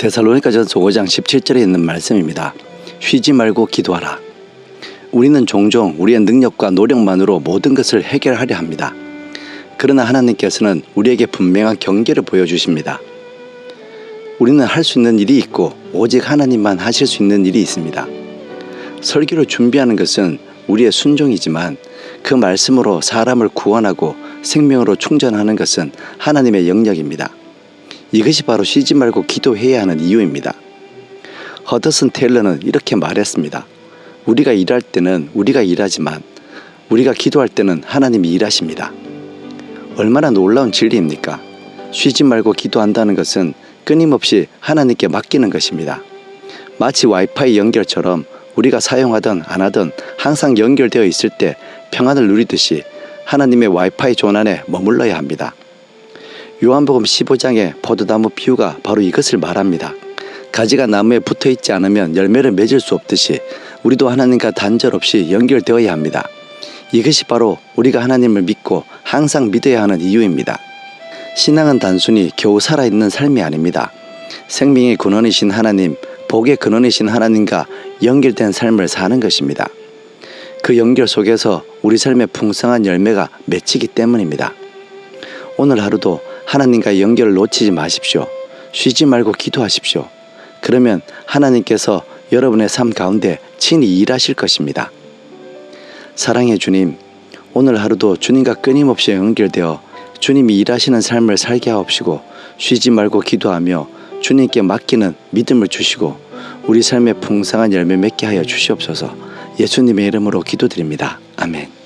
데살로니가전서 5장 17절에 있는 말씀입니다. 쉬지 말고 기도하라. 우리는 종종 우리의 능력과 노력만으로 모든 것을 해결하려 합니다. 그러나 하나님께서는 우리에게 분명한 경계를 보여주십니다. 우리는 할 수 있는 일이 있고 오직 하나님만 하실 수 있는 일이 있습니다. 설교를 준비하는 것은 우리의 순종이지만 그 말씀으로 사람을 구원하고 생명으로 충전하는 것은 하나님의 영역입니다. 이것이 바로 쉬지 말고 기도해야 하는 이유입니다. 허더슨 테일러는 이렇게 말했습니다. 우리가 일할 때는 우리가 일하지만 우리가 기도할 때는 하나님이 일하십니다. 얼마나 놀라운 진리입니까? 쉬지 말고 기도한다는 것은 끊임없이 하나님께 맡기는 것입니다. 마치 와이파이 연결처럼 우리가 사용하든 안 하든 항상 연결되어 있을 때 평안을 누리듯이 하나님의 와이파이 존 안에 머물러야 합니다. 요한복음 15장의 포도나무 비유가 바로 이것을 말합니다. 가지가 나무에 붙어 있지 않으면 열매를 맺을 수 없듯이 우리도 하나님과 단절 없이 연결되어야 합니다. 이것이 바로 우리가 하나님을 믿고 항상 믿어야 하는 이유입니다. 신앙은 단순히 겨우 살아있는 삶이 아닙니다. 생명의 근원이신 하나님, 복의 근원이신 하나님과 연결된 삶을 사는 것입니다. 그 연결 속에서 우리 삶의 풍성한 열매가 맺히기 때문입니다. 오늘 하루도 하나님과 연결을 놓치지 마십시오. 쉬지 말고 기도하십시오. 그러면 하나님께서 여러분의 삶 가운데 친히 일하실 것입니다. 사랑의 주님, 오늘 하루도 주님과 끊임없이 연결되어 주님이 일하시는 삶을 살게 하옵시고 쉬지 말고 기도하며 주님께 맡기는 믿음을 주시고 우리 삶의 풍성한 열매 맺게 하여 주시옵소서 예수님의 이름으로 기도드립니다. 아멘.